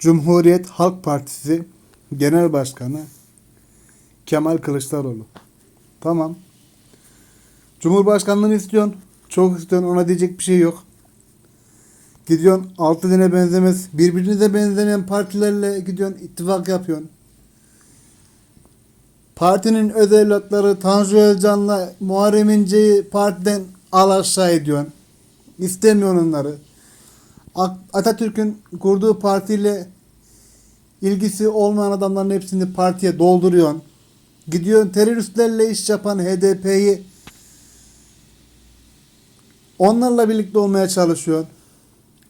Cumhuriyet Halk Partisi Genel Başkanı Kemal Kılıçdaroğlu. Tamam. Cumhurbaşkanlığını istiyorsun. Çok istiyorsun. Ona diyecek bir şey yok. Gidiyorsun altı dine benzemez. Birbirinize benzemeyen partilerle gidiyorsun ittifak yapıyorsun. Partinin öz evlatları Tanju Özcan'la Muharrem İnce'yi partiden al aşağı ediyorsun. İstemiyorsun onları. Atatürk'ün kurduğu partiyle ilgisi olmayan adamların hepsini partiye dolduruyorsun. Gidiyorsun teröristlerle iş yapan HDP'yi onlarla birlikte olmaya çalışıyorsun.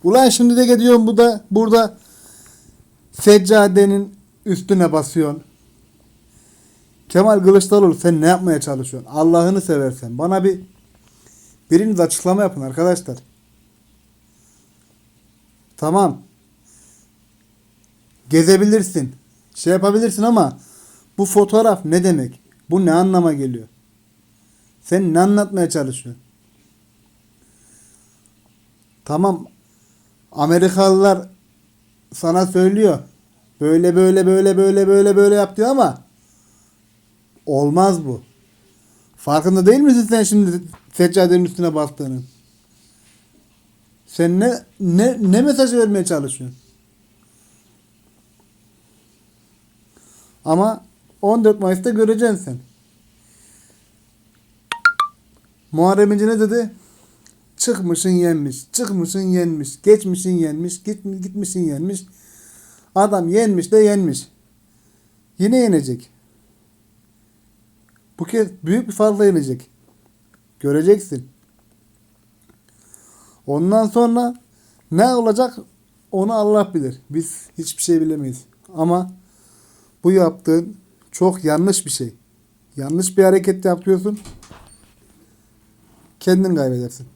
Ulan şimdi de gidiyorsun bu da burada seccadenin üstüne basıyorsun. Kemal Kılıçdaroğlu sen ne yapmaya çalışıyorsun? Allah'ını seversen bana bir biriniz açıklama yapın arkadaşlar. Tamam. Gezebilirsin. Şey yapabilirsin ama bu fotoğraf ne demek? Bu ne anlama geliyor? Sen ne anlatmaya çalışıyorsun? Tamam. Amerikalılar sana söylüyor. Böyle böyle böyle böyle böyle böyle yap diyor ama olmaz bu. Farkında değil misin sen şimdi seccadenin üstüne bastığının? Sen ne ne ne mesajı vermeye çalışıyorsun? Ama 14 Mayıs'ta göreceksin sen. Muharrem İnce ne dedi? Çıkmışın yenmiş, çıkmışın yenmiş, geçmişin yenmiş, git, gitmişin yenmiş. Adam yenmiş de yenmiş. Yine yenecek. Bu kez büyük bir farkla yenecek. Göreceksin. Ondan sonra ne olacak onu Allah bilir. Biz hiçbir şey bilemeyiz. Ama bu yaptığın çok yanlış bir şey. Yanlış bir hareket yapıyorsun. Kendin kaybedersin.